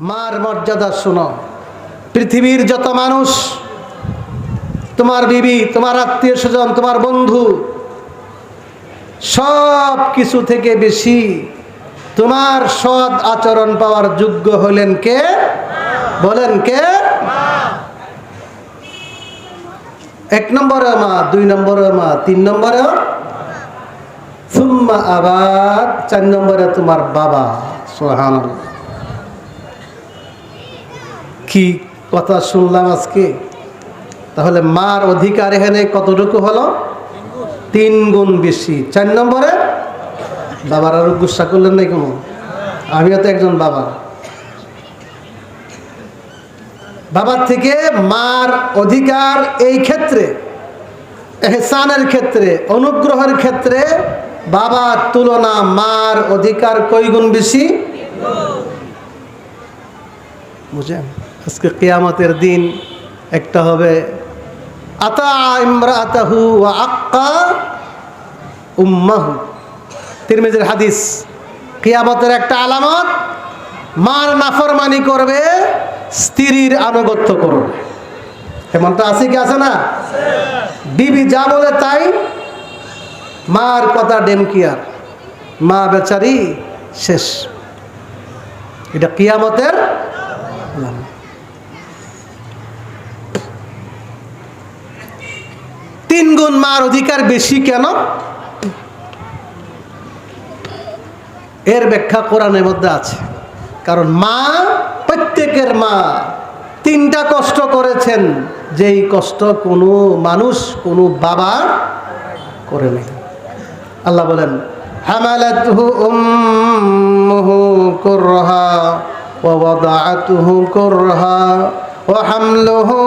মার মর্যাদা শোনো। পৃথিবীর যত মানুষ, তোমার বিবি, তোমার আত্মীয় স্বজন, তোমার বন্ধু, সব কিছু থেকে বেশি তোমার সৎ আচরণ পাওয়ার যোগ্য হলেন কে? বলেন কে? এক নম্বরে মা, দুই নম্বরে মা, তিন নম্বরে সুম্মা আবার চার নম্বরে তোমার বাবা সোহান কি কথা শুনলাম আজকে? তাহলে মার অধিকার এখানে কতটুকু হলো? তিন গুণ বেশি। চার নম্বরে? বাবার আরও গুসা করলেন নাই কোনো? আমিও তো একজন বাবা। বাবার থেকে মার অধিকার এই ক্ষেত্রে, এহসানের ক্ষেত্রে, অনুগ্রহের ক্ষেত্রে বাবার তুলনা মার অধিকার কই গুণ বেশি? বুঝেন? আজকে কেয়ামতের দিন একটা হবে, আতা ইমরাতাহু ওয়া আক্কা উম্মাহু। তিরমিজির হাদিস, কিয়ামতের একটা আলামত, মার নাফরমানি করবে, স্ত্রীর আনুগত্য করবে। এমনটা আছে কি, আছে না? বিবি যা বলে তাই, মার কথা ডেমকিয়ার মা বেচারি শেষ। এটা কিয়ামতের তিন গুণ মার অধিকার বেশি কেন? এর ব্যাখ্যা কোরআনের মধ্যে আছে। কারণ মা প্রত্যেকের মা। তিনটা কষ্ট করেছেন, যেই কষ্ট কোনো মানুষ, কোনো বাবা করে নেই। আল্লাহ বলেন হামলুহু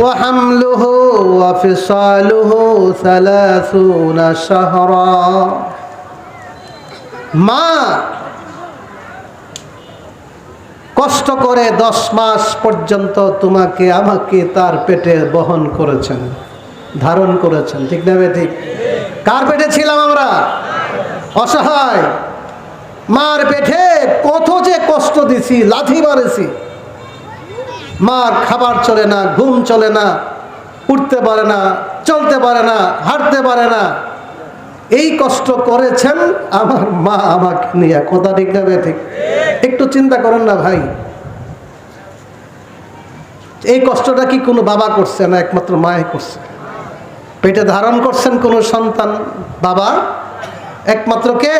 ওয়া ফিসালুহু 30 শাহরা মা কষ্ট করে দশ মাস পর্যন্ত তোমাকে, আমাকে তার পেটে বহন করেছেন, ধারণ করেছেন। ঠিক না ঠিক? কার পেটে ছিলাম আমরা? অসহায়। মার পেটে কত যে কষ্ট দিছি, লাথি মারেছি। মার খাবার চলে না, ঘুম চলে না, উঠতে পারে না, চলতে পারে না, হাঁটতে পারে না। এই কষ্ট করেছেন আমার মা আমাকে নিয়ে, কথা ঠিক না বে ঠিক একটু চিন্তা করেন না ভাই। এই কষ্টটা কি কোনো বাবা করছে না একমাত্র মায়ে করছে? পেটে ধারণ করছেন কোনো সন্তান বাবা? একমাত্র কে?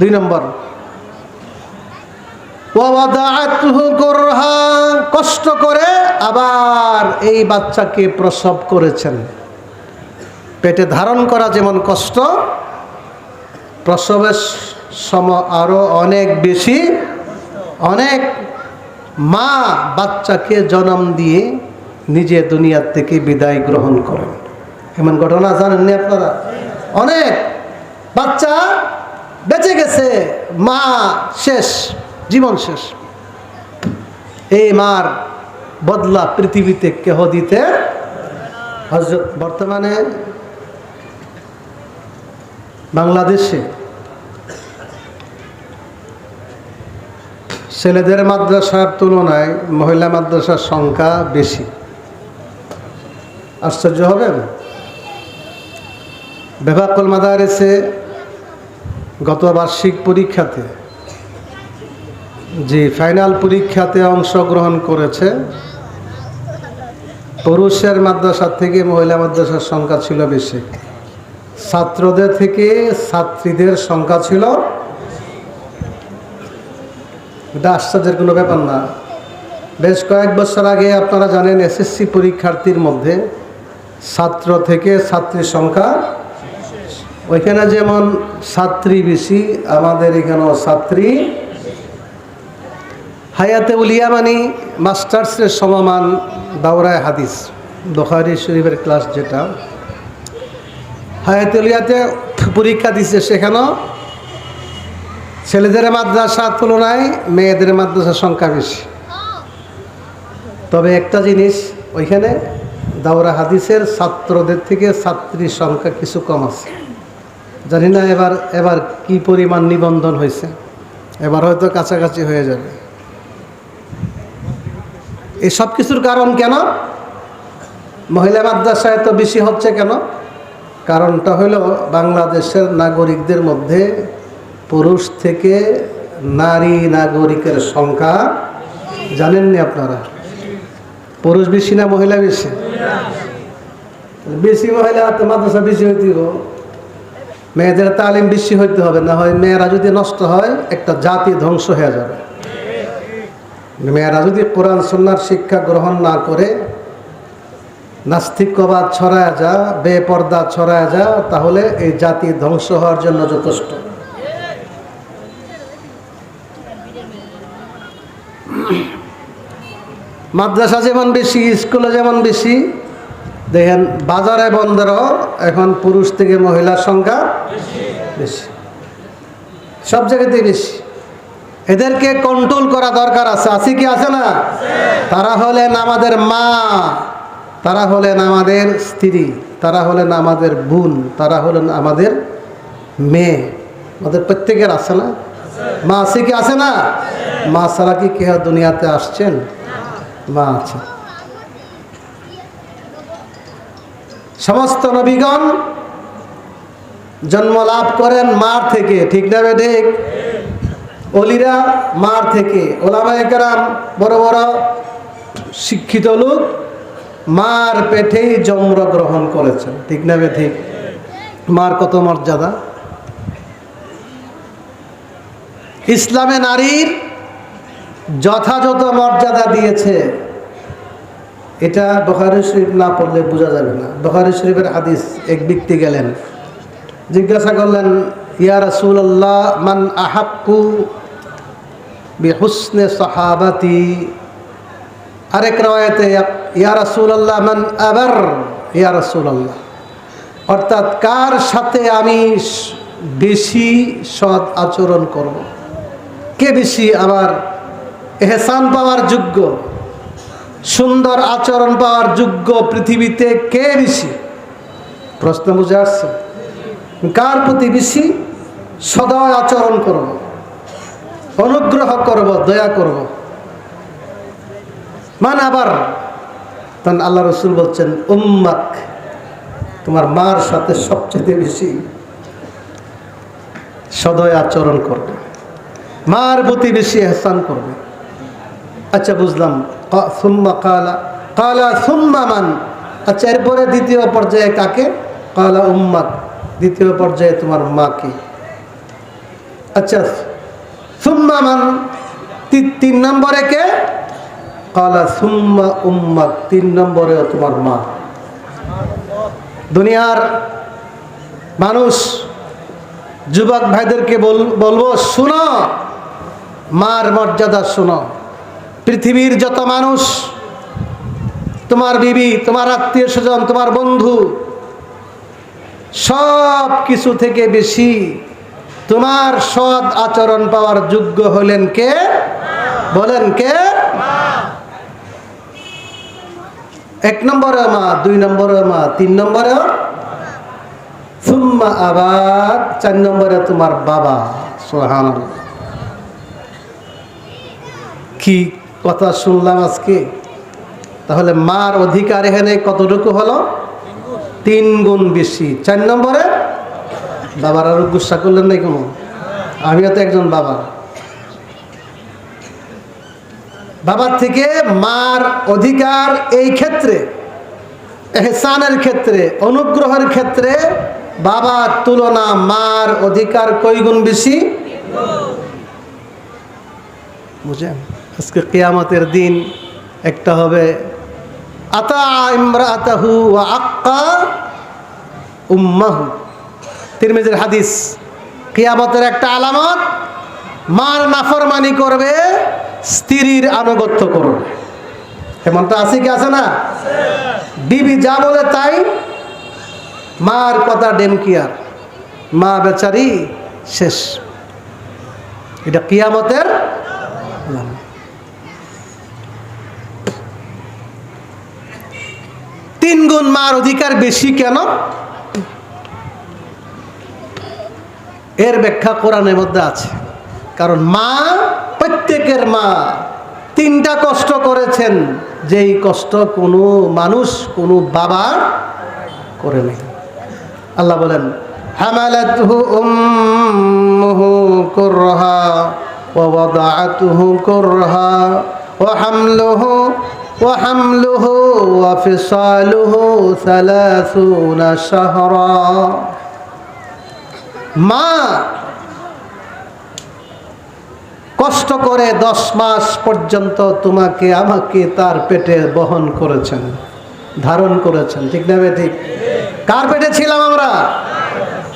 দুই নম্বর। কষ্ট করে আবার এই বাচ্চাকে প্রসব করেছেন। পেটে ধারণ করা যেমন কষ্ট, প্রসবের সম আরও অনেক বেশি। অনেক মা বাচ্চাকে জন্ম দিয়ে নিজে দুনিয়ার থেকে বিদায় গ্রহণ করেন। এমন ঘটনা জানেননি আপনারা? অনেক বাচ্চা বেঁচে গেছে, মা শেষ। জীবন শেষ। এই মার বদলা পৃথিবীতে কেহ দিতে হজরত বর্তমানে বাংলাদেশে ছেলেদের মাদ্রাসার তুলনায় মহিলা মাদ্রাসার সংখ্যা বেশি। আশ্চর্য হবেন? বেবাকুল মাদারেসে গত বার্ষিক পরীক্ষাতে যে ফাইনাল পরীক্ষাতে অংশগ্রহণ করেছে। পুরুষের মাদ্রাসার থেকে মহিলা মাদ্রাসার সংখ্যা ছিল বেশি। ছাত্রদের থেকে ছাত্রীদের সংখ্যা ছিল এটা আশ্চর্যের কোনো ব্যাপার না। বেশ কয়েক বছর আগে আপনারা জানেন, এসএসসি পরীক্ষার্থীর মধ্যে ছাত্র থেকে ছাত্রীর সংখ্যা ওইখানে যেমন ছাত্রী বেশি, আমাদের এখানেও ছাত্রী হায়াতে উলিয়া মানি মাস্টার্সের সমমান দাওরায় হাদিস, বখারি শরীফের ক্লাস যেটা। হায়াতে উলিয়াতে পরীক্ষা দিচ্ছে সেখানেও ছেলেদের মাদ্রাসার তুলনায় মেয়েদের মাদ্রাসার সংখ্যা বেশি। তবে একটা জিনিস, ওইখানে দাওরা হাদিসের ছাত্রদের থেকে ছাত্রীর সংখ্যা কিছু কম আছে। জানি না এবার এবার কি পরিমাণ নিবন্ধন হয়েছে। এবার হয়তো কাছাকাছি হয়ে যাবে। এই সব কিছুর কারণ কেন? মহিলা মাদ্রাসায় তো বেশি হচ্ছে কেন? কারণটা হলো বাংলাদেশের নাগরিকদের মধ্যে পুরুষ থেকে নারী নাগরিকের সংখ্যা, জানেননি আপনারা? পুরুষ বেশি না মহিলা বেশি? বেশি মহিলা মাদ্রাসা বেশি হইতে হবে। মেয়েদের তালিম বেশি হইতে হবে, না হয় মেয়েরা যদি নষ্ট হয়, একটা জাতি ধ্বংস হয়ে যাবে। মেয়েরা যদি কোরআন সন্ন্যার শিক্ষা গ্রহণ না করে, নাস্তিকবাদ ছড়ায় যা, বেপর্দা ছড়ায় যা, তাহলে এই জাতি ধ্বংস হওয়ার জন্য যথেষ্ট। মাদ্রাসা যেমন বেশি, স্কুলে যেমন বেশি, দেখেন বাজারে বন্দরও এখন পুরুষ থেকে মহিলার সংখ্যা বেশি। সব জায়গাতেই বেশি। এদেরকে কন্ট্রোল করা দরকার আছে। আছে কি? আছে না? তারা হলেন আমাদের মা, তারা হলেন আমাদের স্ত্রী, তারা হলেন আমাদের বোন, তারা হলেন আমাদের মেয়ে। আমাদের প্রত্যেকের আছে না? মা আছে কি? আছে না? মা ছাড়া কি কেহ দুনিয়াতে আসছেন? মা আছে। সমস্ত নবীগণ জন্ম লাভ করেন মার থেকে, ঠিক না ঠিক? অলিরা মার থেকে। ওলামা একরাম বড় বড় শিক্ষিত লোক মার পেটেই জন্ম গ্রহণ করেছেন। ঠিক না ঠিক? মার কত মর্যাদা? ইসলামে নারীর যথাযথ মর্যাদা দিয়েছে। এটা বখারি শরীফ না পড়লে বোঝা যাবে না। বখারি শরীফের হাদিস এক ব্যক্তি গেলেন, জিজ্ঞাসা করলেন, ইয়া রাসূলুল্লাহ, মান আহাক্কু বিহুসনে সাহাবাতি। আরেক রায়াতে রাসূলুল্লাহ, মান আবার, ইয়া রাসূলুল্লাহ। অর্থাৎ কার সাথে আমি বেশি সৎ আচরণ করব? কে বেশি আবার এহসান পাওয়ার যোগ্য? সুন্দর আচরণ পাওয়ার যোগ্য পৃথিবীতে কে বেশি? প্রশ্ন বুঝে আসছে? কার প্রতি বেশি সদয় আচরণ করব? অনুগ্রহ করব, দয়া করব। মান আবার, তখন আল্লাহ রসুল বলছেন, উম্মাক, তোমার মার সাথে সবচেয়ে বেশি সদয় আচরণ করবে। মার প্রতি বেশি এহসান করবে। আচ্ছা বুঝলাম। সুম্মা কালা কালা সুম্মা মান। আচ্ছা এরপরে দ্বিতীয় পর্যায়ে কাকে? কালা উম্মাক, দ্বিতীয় পর্যায়ে তোমার মাকে। আচ্ছা তি- তিন নম্বরে কে? কালা সুম্মা উম্মাক তিন নম্বরেও তোমার মা। দুনিয়ার মানুষ, যুবক ভাইদেরকে বল- বলব, শুনো, মার মর্যাদা শুনো। পৃথিবীর যত মানুষ, তোমার বিবি, তোমার আত্মীয় স্বজন, তোমার বন্ধু সব কিছু থেকে বেশি তোমার সৎ আচরণ পাওয়ার যোগ্য হলেন কে? বলেন কে? এক নম্বরে মা, দুই নম্বরে মা, তিন নম্বরে? সুম্মা আবার চার নম্বরে তোমার বাবা। সোহান কি কথা শুনলাম আজকে? তাহলে মার অধিকার এখানে কতটুকু হলো? তিন গুণ বেশি। চার নম্বরে? বাবার আরও গুসা করলেন নাই কোনো? আমিও তো একজন বাবা। বাবার থেকে মার অধিকার এই ক্ষেত্রে, এহসানের ক্ষেত্রে, অনুগ্রহের ক্ষেত্রে বাবার তুলনা মার অধিকার কই গুণ বেশি? বুঝেন? আজকে কিয়ামতের দিন একটা হবে, আতা ইমরাতাহু আক্কা উম্মাহু। তিরমিজির হাদিস। কিয়ামতের একটা আলামত, মার নাফরমানি করবে, স্ত্রীর আনুগত্য করবে। এমনটা আছে কি আছে না? বিবি যা বলে তাই, মার কথা ডেমকিয়ার মা বেচারি শেষ। এটা কিয়ামতের। তিন গুণ মার অধিকার বেশি কেন? এর ব্যাখ্যা কোরআনের মধ্যে আছে। কারণ মা, প্রত্যেকের মা তিনটা কষ্ট করেছেন, যেই কষ্ট কোনো মানুষ, কোনো বাবা করেনি আল্লাহ বলেন, হামালাতহু উম্মুহু কুরহা ওয়া ওয়াদাআতুহু কুরহা ওয়া হামলুহু ওয়া হামলুহু ওয়া ফিসালুহু 30 শাহরা। মা, কষ্ট করে দশ মাস পর্যন্ত তোমাকে, আমাকে তার পেটে বহন করেছেন, ধারণ করেছেন। ঠিক না ঠিক? কার পেটে ছিলাম আমরা?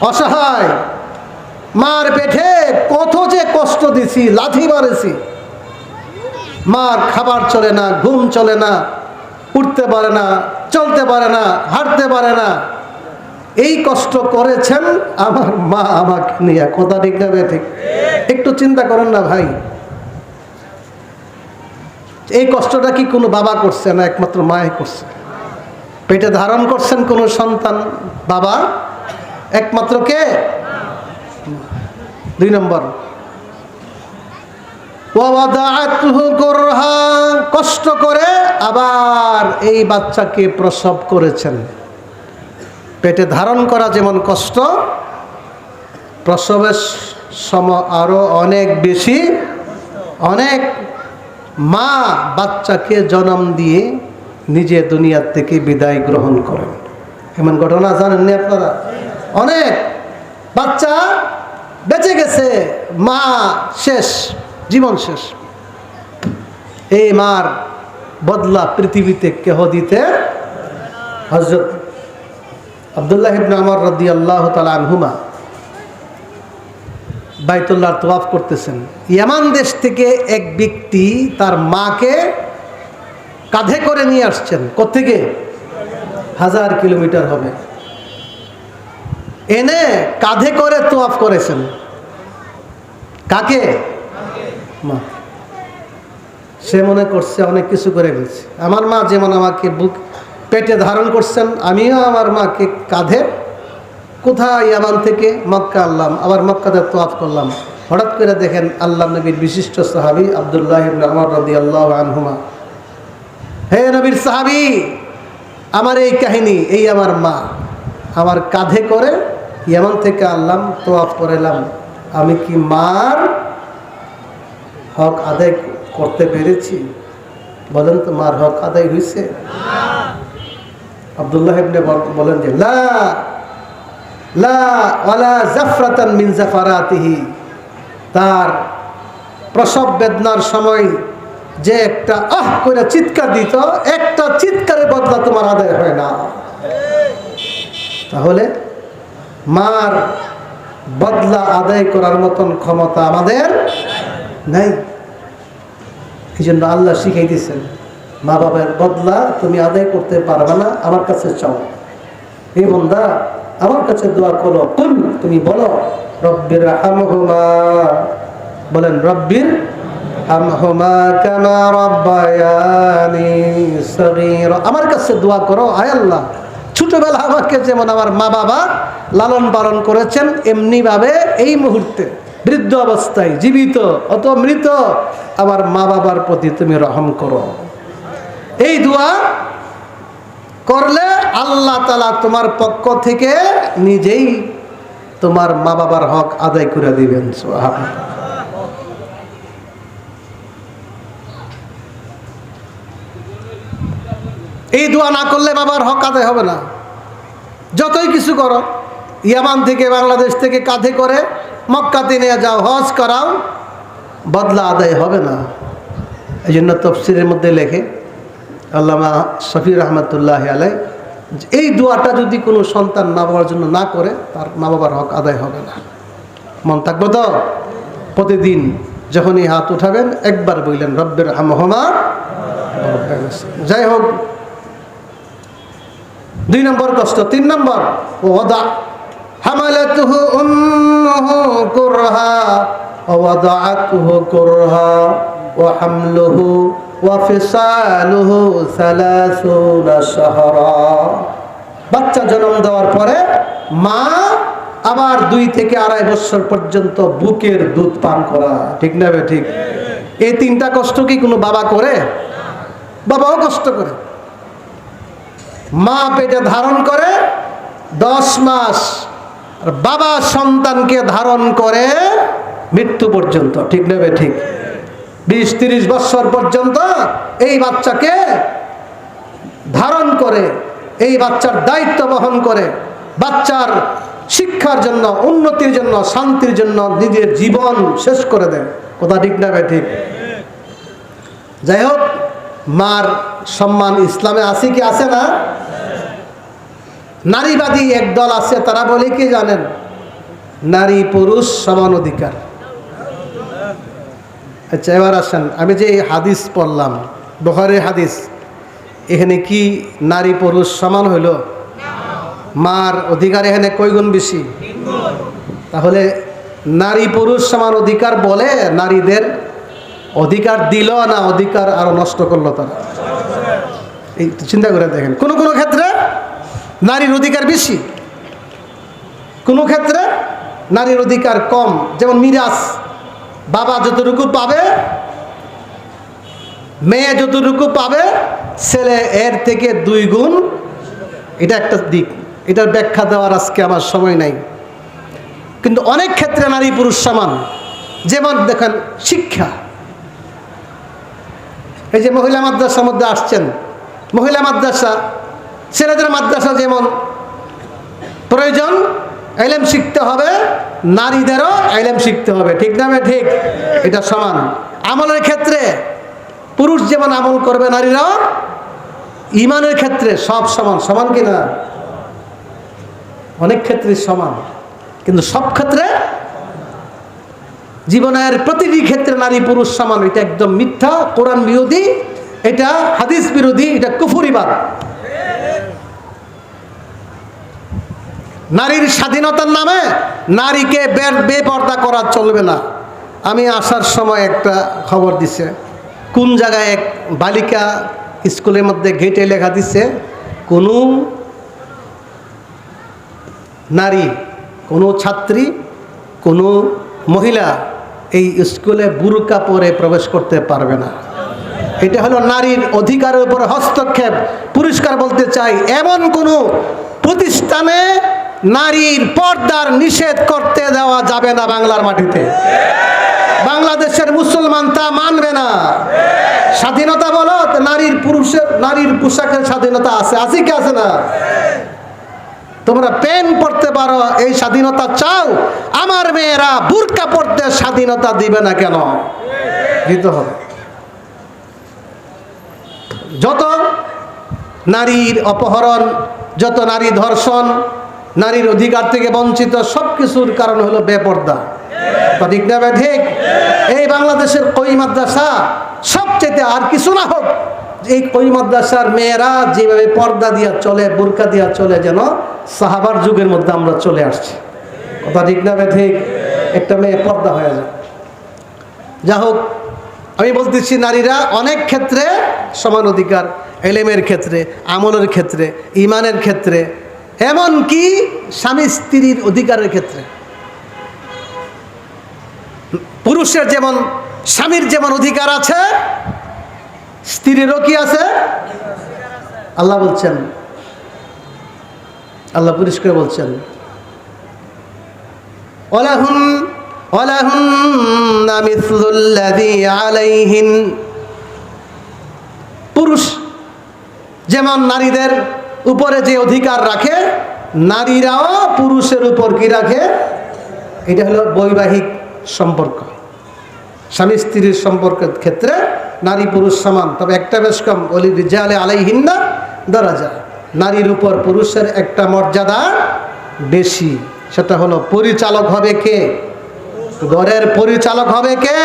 অসহায়। মার পেটে কত যে কষ্ট দিছি, লাথি মারেছি। মার খাবার চলে না, ঘুম চলে না, উঠতে পারে না, চলতে পারে না, হাঁটতে পারে না। এই কষ্ট করেছেন আমার মা আমাকে নিয়ে, কথা ঠিক না ঠিক। একটু চিন্তা করেন না ভাই। এই কষ্টটা কি কোনো বাবা করছে না একমাত্র মায়ে করছে? পেটে ধারণ করছেন কোনো সন্তান বাবা? একমাত্র কে? দুই নম্বর। কষ্ট করে আবার এই বাচ্চাকে প্রসব করেছেন। পেটে ধারণ করা যেমন কষ্ট, প্রসবের সম আরও অনেক বেশি। অনেক মা বাচ্চাকে জন্ম দিয়ে নিজে দুনিয়ার থেকে বিদায় গ্রহণ করেন। এমন ঘটনা জানেননি আপনারা? অনেক বাচ্চা বেঁচে গেছে, মা শেষ, জীবন শেষ। এই মার বদলা পৃথিবীতে কেহ দিতে হজরত আবদুল্লাহ ইবনে আমর রদি আল্লাহ তালা আনহুমা বাইতুল্লাহ তোয়াফ করতেছেন। ইয়ামান দেশ থেকে এক ব্যক্তি তার মাকে কাঁধে করে নিয়ে আসছেন। কোথেকে হাজার কিলোমিটার হবে। এনে কাঁধে করে তোয়াফ করেছেন। কাকে? মা। সে মনে করছে, অনেক কিছু করে ফেলছে। আমার মা যেমন আমাকে বুক পেটে ধারণ করছেন, আমিও আমার মাকে কাঁধে কোথায় ইয়ামান থেকে মক্কা আল্লাম আবার মক্কাতে তোয়াফ করলাম। হঠাৎ করে দেখেন আল্লাহ নবীর বিশিষ্ট সাহাবি আবদুল্লাহ আমর আল্লাহ আনহুমা। হে নবীর সাহাবি, আমার এই কাহিনী, এই আমার মা, আমার কাঁধে করে ইয়ামান থেকে আল্লাম তোয়াফ করেলাম আমি কি মার হক আদায় করতে পেরেছি? বলেন তো মার হক আদায় হয়েছে আবদুল্লাহ ইবনে বলেন যে, লা লা ওয়ালা জাফরাতান মিন জাফারাতিহি। তার প্রসব বেদনার সময় যে একটা আহ করে চিৎকার দিত, একটা চিৎকারের বদলা তোমার আদায় হয় না। তাহলে মার বদলা আদায় করার মতন ক্ষমতা আমাদের নাই। এই জন্য আল্লাহ শিখাই দিয়েছেন মা বাবার বদলা তুমি আদায় করতে পারবে না, আমার কাছে চাও। এই বন্ধা আমার কাছে দোয়া করো। কুল, তুমি বলো, রব্বির হামহুমা। বলেন, রব্বির হামহুমা কামা রব্বায়ানি সগীরা। আমার কাছে দোয়া করো, আয় আল্লাহ, ছোটবেলা আমাকে যেমন আমার মা বাবা লালন পালন করেছেন, এমনিভাবে এই মুহূর্তে বৃদ্ধ অবস্থায় জীবিত অত মৃত, আমার মা বাবার প্রতি তুমি রহম করো। এই দোয়া করলে আল্লাহ তালা তোমার পক্ষ থেকে নিজেই তোমার মা বাবার হক আদায় করে দিবেন। এই দোয়া না করলে বাবার হক আদায় হবে না যতই কিছু করো, ইয়ামান থেকে, বাংলাদেশ থেকে কাঁধে করে মক্কাতে নিয়ে যাও, হজ করাও বদলা আদায় হবে না এই জন্য তফসিরের মধ্যে লেখে আল্লামা শফির রহমতুল্লাহ আলাই এই দোয়াটা যদি কোনো সন্তান মা বাবার জন্য না করে, তার মা বাবার হক আদায় হবে না। মন থাকবে তো? প্রতিদিন যখনই হাত উঠাবেন, একবার বললেন রব্বের হামহমা যাই হোক। দুই নম্বর কষ্ট তিন নম্বর ওদা হামালাতুহু ওয়া ফিসালুহু 30 শাহরা। বাচ্চা জন্ম দেওয়ার পরে মা আবার দুই থেকে আড়াই বছর পর্যন্ত বুকের দুধ পান করা। ঠিক না ঠিক? এই তিনটা কষ্ট কি কোনো বাবা করে? বাবাও কষ্ট করে। মা পেটে ধারণ করে, দশ মাস বাবা সন্তানকে ধারণ করে মৃত্যু পর্যন্ত। ঠিক নেবে ঠিক? বিশ, তিরিশ বছর পর্যন্ত এই বাচ্চাকে ধারণ করে, এই বাচ্চার দায়িত্ব বহন করে, বাচ্চার শিক্ষার জন্য, উন্নতির জন্য, শান্তির জন্য নিজের জীবন শেষ করে দেয়। কথা ঠিক না ঠিক? যাই হোক, মার সম্মান ইসলামে আছে কি আছে না? নারীবাদী একদল আছে, তারা বলে কি জানেন? নারী, পুরুষ সমান অধিকার। আচ্ছা এবার আসেন। আমি যে এই হাদিস পড়লাম বহরে হাদিস, এখানে কি নারী পুরুষ সমান হইল? মার অধিকার এখানে কয় গুণ বেশি? তাহলে নারী পুরুষ সমান অধিকার বলে নারীদের অধিকার দিল না অধিকার আরও নষ্ট করল তারা। এই চিন্তা করে দেখেন, কোনো কোনো ক্ষেত্রে নারীর অধিকার বেশি, কোনো ক্ষেত্রে নারীর অধিকার কম। যেমন মিরাজ বাবা যতটুকু পাবে, মেয়ে যতটুকু পাবে, ছেলে এর থেকে দুই গুণ। এটা একটা দিক। এটার ব্যাখ্যা দেওয়ার আজকে আমার সময় নাই। কিন্তু অনেক ক্ষেত্রে নারী পুরুষ সমান। যেমন দেখেন, শিক্ষা। এই যে মহিলা মাদ্রাসার মধ্যে আসছেন। মহিলা মাদ্রাসা, ছেলেদের মাদ্রাসা যেমন প্রয়োজন এলেম শিখতে হবে, নারীদেরও এলেম শিখতে হবে। ঠিক না ঠিক। এটা সমান। আমলের ক্ষেত্রে পুরুষ যেমন আমল করবে নারীরাও, ইমানের ক্ষেত্রে সব সমান। সমান কিনা অনেক ক্ষেত্রে সমান। কিন্তু সব ক্ষেত্রে জীবনের প্রতিটি ক্ষেত্রে নারী পুরুষ সমান। এটা একদম মিথ্যা, কোরআন বিরোধী, এটা হাদিস বিরোধী, এটা কুফুরিবাদ নারীর স্বাধীনতার নামে নারীকে বেপর্দা করা চলবে না। আমি আসার সময় একটা খবর দিছে। কোন জায়গায় এক বালিকা স্কুলের মধ্যে গেটে লেখা দিছে, কোনো নারী, কোনো ছাত্রী, কোনো মহিলা এই স্কুলে বুরকা পরে প্রবেশ করতে পারবে না। এটা হলো নারীর অধিকারের উপর হস্তক্ষেপ। পুরস্কার বলতে চাই, এমন কোনো প্রতিষ্ঠানে নারীর পর্দার নিষেধ করতে দেওয়া যাবে না বাংলার মাটিতে। বাংলাদেশের মুসলমান তা মানবে না। স্বাধীনতা বলো নারীর পুরুষের, নারীর পোশাকের স্বাধীনতা আছে আছে কি আছে না? তোমরা পেন পড়তে পারো, এই স্বাধীনতা চাও। আমার মেয়েরা বুরকা পড়তে স্বাধীনতা দিবে না কেন? দিতে হবে। যত নারীর অপহরণ, যত নারী ধর্ষণ নারীর অধিকার থেকে বঞ্চিত সব কিছুর কারণ হলো বেপর্দা। ঠিক না ঠিক। এই বাংলাদেশের কই মাদ্রাসা? সবচেয়ে আর কিছু না হোক, এই কই মাদ্রাসার মেয়েরা যেভাবে পর্দা দিয়া চলে, বোরকা দিয়া চলে, যেন সাহাবার যুগের মধ্যে আমরা চলে আসছি। কথা ঠিক না ঠিক। একটা মেয়ে পর্দা হয়ে যায়। যা হোক, আমি বলতেছি নারীরা অনেক ক্ষেত্রে সমান অধিকার, এলেমের ক্ষেত্রে, আমলের ক্ষেত্রে ইমানের ক্ষেত্রে এমনকি স্বামী স্ত্রীর অধিকারের ক্ষেত্রে। পুরুষের যেমন, স্বামীর যেমন অধিকার আছে, স্ত্রীরও কি আছে? আল্লাহ বলছেন, আল্লাহ পরিষ্কার বলছেন ওলাহুন মিসলুল্লাযী আলাইহিন। পুরুষ যেমন নারীদের উপরে যে অধিকার রাখে, নারীরাও পুরুষের উপর কি রাখে? এটা হলো বৈবাহিক সম্পর্ক। স্বামী স্ত্রীর সম্পর্কের ক্ষেত্রে নারী পুরুষ সমান, তবে একটা বেশ কম। অলি রিজালে আলাইহিন্না যায় নারীর উপর পুরুষের একটা মর্যাদা বেশি। সেটা হলো, পরিচালক হবে কে? ঘরের পরিচালক হবে কে?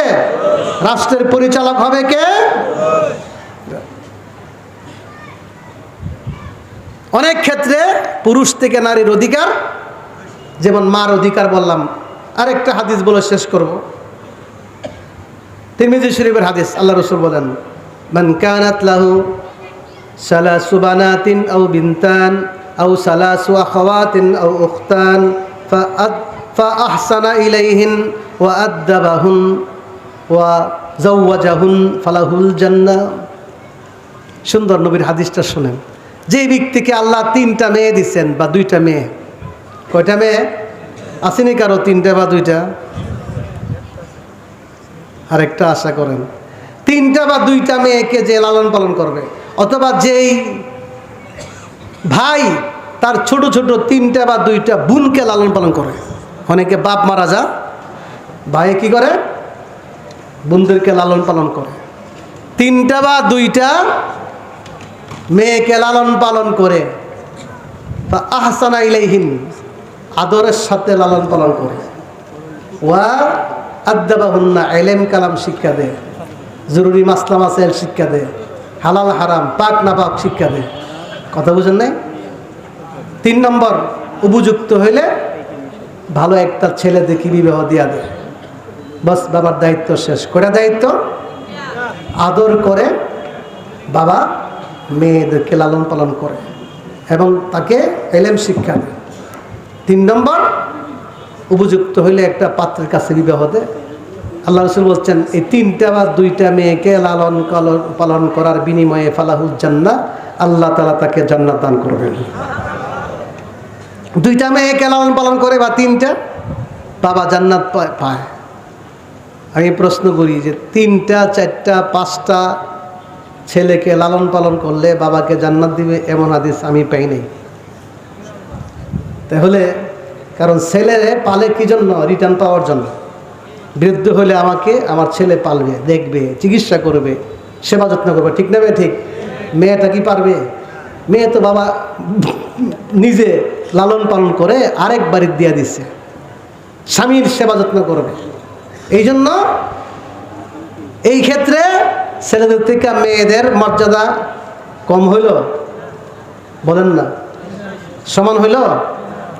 রাষ্ট্রের পরিচালক হবে কে? অনেক ক্ষেত্রে পুরুষ থেকে নারীর অধিকার যেমন মার অধিকার বললাম আরেকটা হাদিস বলে শেষ করব তিরমিজি শরীফের হাদিস আল্লাহ রসুল বলেন মান কানাত লাহু সালাসু বানাতিন আও বিনতান আও সালাসু আখাওয়াতিন আও উখতান فأحسن إليهن وأدبهن وزوجهن فله الجنة সুন্দর নবীর হাদিসটা শুনেন যে ব্যক্তিকে আল্লাহ তিনটা মেয়ে দিচ্ছেন বা দুইটা মেয়ে, কয়টা মেয়ে? আসেনি কারও তিনটা বা দুইটা? আরেকটা আশা করেন। তিনটা বা দুইটা মেয়েকে যে লালন পালন করবে, অথবা যেই ভাই তার ছোট ছোট তিনটা বা দুইটা বোনকে লালন পালন করে। অনেকে বাপ মারা যা ভাই কি করে? বোনদেরকে লালন পালন করে। তিনটা বা দুইটা মেয়েকে লালন পালন করে। তা আহসানা ইলাইহিন আদরের সাথে লালন পালন করে। ওয়া আদাবাহুন্না এলেম কালাম শিক্ষা দেয়। জরুরি মাসলাম মাসাইল শিক্ষা দেয়। হালাল হারাম, পাক না পাক শিক্ষা দেয়। কথা বুঝেন নাই? তিন নম্বর, উপযুক্ত হইলে ভালো একটা ছেলে দেখি বিবাহ দিয়া দেয়। বাস, বাবার দায়িত্ব শেষ। করে দায়িত্ব? আদর করে বাবা মেয়েদেরকে লালন পালন করে এবং তাকে এলেম শিক্ষা দেয়। তিন নম্বর, উপযুক্ত হইলে একটা পাত্রের কাছে বিবাহ দেয়। আল্লাহ রসুল বলছেন, এই তিনটা বা দুইটা মেয়েকে লালন পালন করার বিনিময়ে ফালাহুল জান্না আল্লাহ তালা তাকে জান্নাত দান করবেন। দুইটা মেয়েকে লালন পালন করে বা তিনটা, বাবা জান্নাত পায়। আমি প্রশ্ন করি যে তিনটা, চারটা, পাঁচটা ছেলেকে লালন পালন করলে বাবাকে জান্নাত দিবে এমন আদেশ আমি পাই নাই। তাহলে কারণ ছেলে পালে কি জন্য? রিটার্ন পাওয়ার জন্য। বৃদ্ধ হলে আমাকে, আমার ছেলে পালবে, দেখবে, চিকিৎসা করবে, সেবা যত্ন করবে, ঠিক না ঠিক। মেয়েটা কি পারবে? মেয়ে তো বাবা নিজে লালন পালন করে আরেক বাড়ির দিয়া দিচ্ছে স্বামীর সেবা যত্ন করবে। এই জন্য এই ক্ষেত্রে ছেলেদের থেকে মেয়েদের মর্যাদা কম হইল? বলেন না। সমান হইল?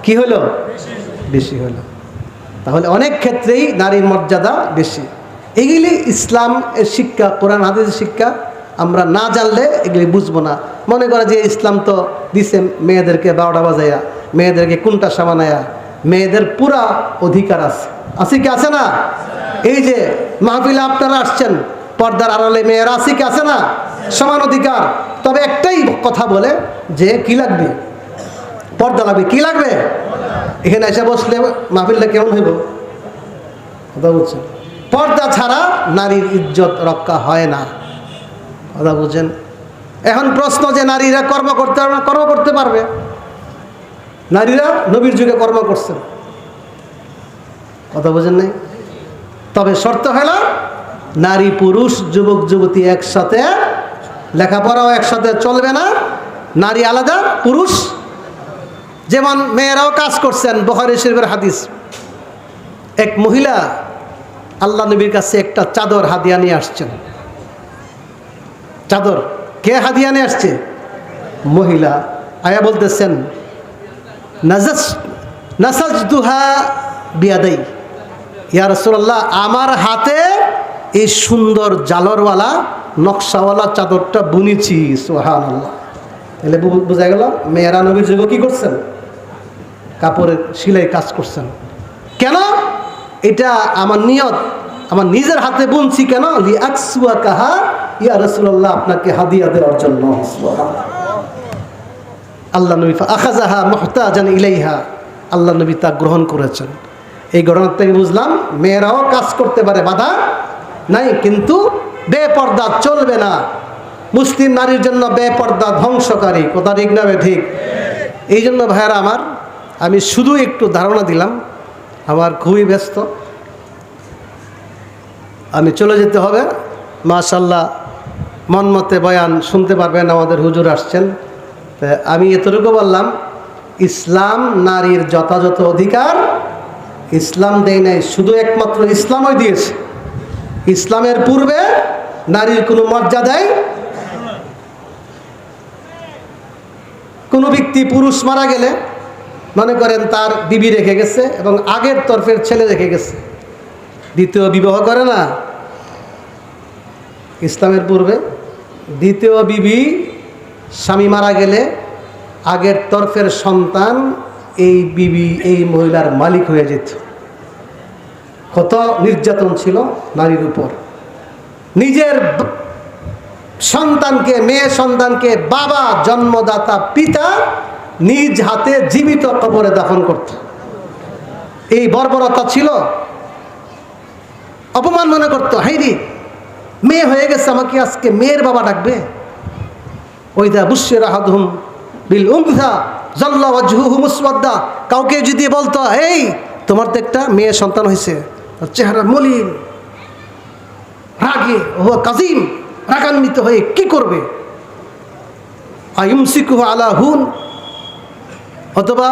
কি হইল? বেশি হইল। তাহলে অনেক ক্ষেত্রেই নারীর মর্যাদা বেশি। এগুলি ইসলাম এর শিক্ষা, কোরআন, হাদিসের শিক্ষা, আমরা না জানলে এগুলি বুঝব না। মনে করে যে ইসলাম তো দিছে মেয়েদেরকে বারোটা বাজাইয়া, মেয়েদেরকে কোনটা সামানায়া মেয়েদের পুরা অধিকার আছে। আছে কি, আছে না? এই যে মাহফিলে আপনারা আসছেন পর্দার আড়ালে মেয়েরা কি আছে না? সমান অধিকার। তবে একটাই কথা বলে যে কি লাগবে? পর্দা লাগবে। কি লাগবে? এখানে এসে বসলে মাহফিলটা কেমন হইব? কথা বলছেন। পর্দা ছাড়া নারীর ইজ্জত রক্ষা হয় না। কথা বুঝছেন এখন প্রশ্ন যে নারীরা কর্ম করতে পারবে কর্ম করতে পারবে? নারীরা নবীর যুগে কর্ম করছেন কথা বোঝেন নাই? তবে শর্ত হল নারী, পুরুষ, যুবক, যুবতী একসাথে লেখাপড়াও একসাথে চলবে না। নারী আলাদা, পুরুষ। যেমন মেয়েরাও কাজ করছেন বহারি শরীফের হাদিস। এক মহিলা আল্লাহ নবীর কাছে একটা চাদর হাদিয়া নিয়ে আসছেন। চাদর কে হাদিয়া নিয়ে আসছে? মহিলা। আয়া বলতেছেন নাসাজ দুহা বিয়াদাই। ইয়া আমার হাতে এই সুন্দর জালরওয়ালা, নকশাওয়ালা চাদরটা বুনেছি সোহান আল্লাহ তাহলে বোঝা গেল, মেয়েরা নবীর যুগ কি করছেন? কাপড়ের সিলাই কাজ করছেন। কেন? এটা আমার নিয়ত, আমার নিজের হাতে বুনছি কেন? কাহা ইয়া রসুল্লাহ আপনাকে হাদিয়া দেওয়ার জন্য আল্লাহ নবী আখাজাহা মহতাজান ইলাইহা, আল্লাহ নবী তা গ্রহণ করেছেন। এই ঘটনার থেকে বুঝলাম, মেয়েরাও কাজ করতে পারে বাধা নাই, কিন্তু বেপর্দা চলবে না। মুসলিম নারীর জন্য বেপর্দা ধ্বংসকারী। কথা ঠিক না ঠিক? এই জন্য ভাইয়ারা আমার, আমি শুধু একটু ধারণা দিলাম, আমার খুবই ব্যস্ত। আমি চলে যেতে হবে। মাশাল্লাহ মন মতে বয়ান শুনতে পারবেন, আমাদের হুজুর আসছেন। আমি এতটুকু বললাম, ইসলাম নারীর যথাযথ অধিকার, ইসলাম দেয় নাই, শুধু একমাত্র ইসলামই দিয়েছে। ইসলামের পূর্বে নারীর কোনো মর্যাদাই কোনো ব্যক্তি পুরুষ মারা গেলে মনে করেন তার বিবি রেখে গেছে এবং আগের তরফের ছেলে রেখে গেছে। দ্বিতীয় বিবাহ করে না। ইসলামের পূর্বে দ্বিতীয় বিবি স্বামী মারা গেলে আগের তরফের সন্তান এই বিবি, এই মহিলার মালিক হয়ে যেত। কত নির্যাতন ছিল নারীর উপর। নিজের সন্তানকে, মেয়ে সন্তানকে বাবা, জন্মদাতা, পিতা নিজ হাতে জীবিত কবরে দাফন করত। এই বর্বরতা ছিল। অপমান মনে করতো, হাইরি, মেয়ে হয়ে গেছে, আমাকে আজকে মেয়ের বাবা ডাকবে? ওইদা বুসের আহাদুম বিল উমথা জল্লা কাউকে যদি বলতো, এই, তোমার তো একটা মেয়ে সন্তান হয়েছে তার চেহারা মলিন, রাগে ও কাজিম, রাগান্বিত হয়ে কি করবে? আইমসিকু আলা হুন, অথবা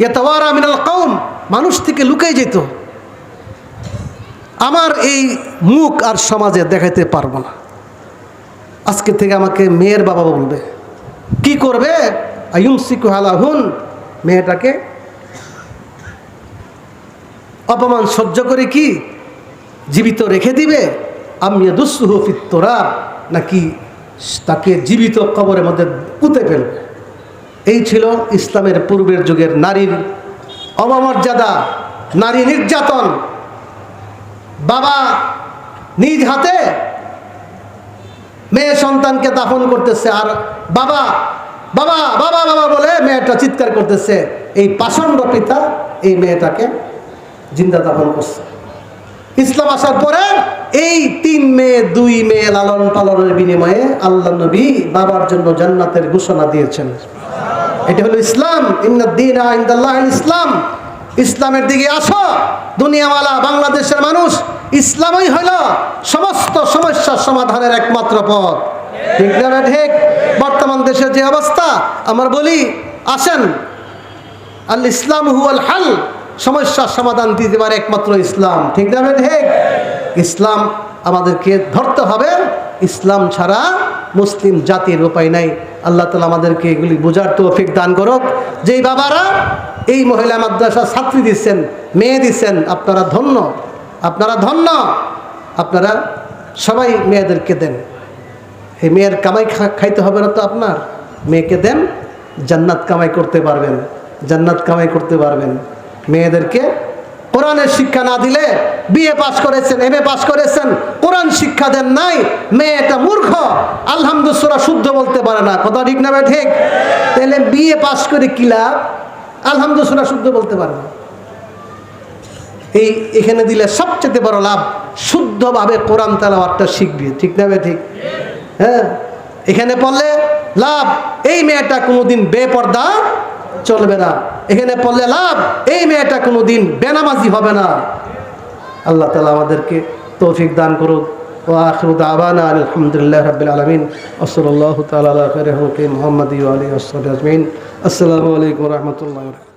ইয়াতাওয়ারা মিনাল কওম, মানুষ থেকে লুকাই যেত। আমার এই মুখ আর সমাজে দেখাইতে পারব না। আজকে থেকে আমাকে মেয়ের বাবা বলবে, কি করবে? আয়ুমসিকু হুন, মেয়েটাকে অপমান সহ্য করে কি? জীবিত রেখে দিবে? আমিয়া দুসুহ ফিত্তরা নাকি তাকে জীবিত কবরের মধ্যে পুঁতে ফেলবে? এই ছিল ইসলামের পূর্বের যুগের নারীর অবমর্যাদা নারী নির্যাতন। বাবা নিজ হাতে মেয়ে সন্তানকে দাফন করতেছে, আর বাবা বাবা বাবা বাবা বলে মেয়েটা চিৎকার করতেছে। এই পাষণ্ড পিতা এই মেয়েটাকে জিন্দা দাফন করছে। ইসলাম আসার পরে এই তিন মেয়ে, দুই মেয়ে লালন পালনের বিনিময়ে আল্লাহ নবী বাবার জন্য জান্নাতের ঘোষণা দিয়েছেন। এটা হলো ইসলাম। ইসলাম। ইসলামের দিকে আসো, দুনিয়াওয়ালা, বাংলাদেশের মানুষ, ইসলামই হইল সমস্ত সমস্যার সমাধানের একমাত্র পথ। ঠিক না ঠিক? বর্তমান দেশের যে অবস্থা, আমরা বলি, আসেন আল ইসলাম হুয়াল হাল। সমস্যার সমাধান দিতে পারে একমাত্র ইসলাম। ঠিক না ঠিক। ইসলাম আমাদেরকে ধরতে হবে। ইসলাম ছাড়া মুসলিম জাতির উপায় নাই। আল্লাহ তালা আমাদেরকে এগুলি বোঝার তৌফিক দান করুক। যেই বাবারা এই মহিলা মাদ্রাসা ছাত্রী দিচ্ছেন, মেয়ে দিচ্ছেন, আপনারা ধন্য। আপনারা ধন্য। আপনারা সবাই মেয়েদেরকে দেন। এই মেয়ের কামাই খাইতে হবে না তো আপনার। মেয়েকে দেন, জান্নাত কামাই করতে পারবেন। জান্নাত কামাই করতে পারবেন। মেয়েদেরকে কোরআনের শিক্ষা না দিলে বিএ পাস করেছেন, এম এ পাস করেছেন, কোরআন শিক্ষা দেন নাই, মেয়েটা মূর্খ। আলহামদুসরা শুদ্ধ বলতে পারে না। কথা ঠিক না ঠিক? তাহলে বিএ পাস করে কি লাভ? আলহামদুসরা শুদ্ধ বলতে পারে না। এই এখানে দিলে সবচেয়ে বড় লাভ শুদ্ধভাবে কোরআন তালাওয়াতটা শিখবে। ঠিক না ঠিক? হ্যাঁ? এখানে পড়লে লাভ, এই মেয়েটা কোনোদিন বেপর্দা চলবে না। এখানে পড়লে লাভ, এই মেয়েটা কোনো দিন বেনামাজি হবে না। আল্লাহ তালা আমাদেরকে তৌফিক দান করুক। ও আখরু দাবানা আলহামদুলিল্লাহ রাবিল আলমিন। আসসালামু তালা মোহাম্মদ আলী আসসালাম আলাইকুম রহমতুল্লাহ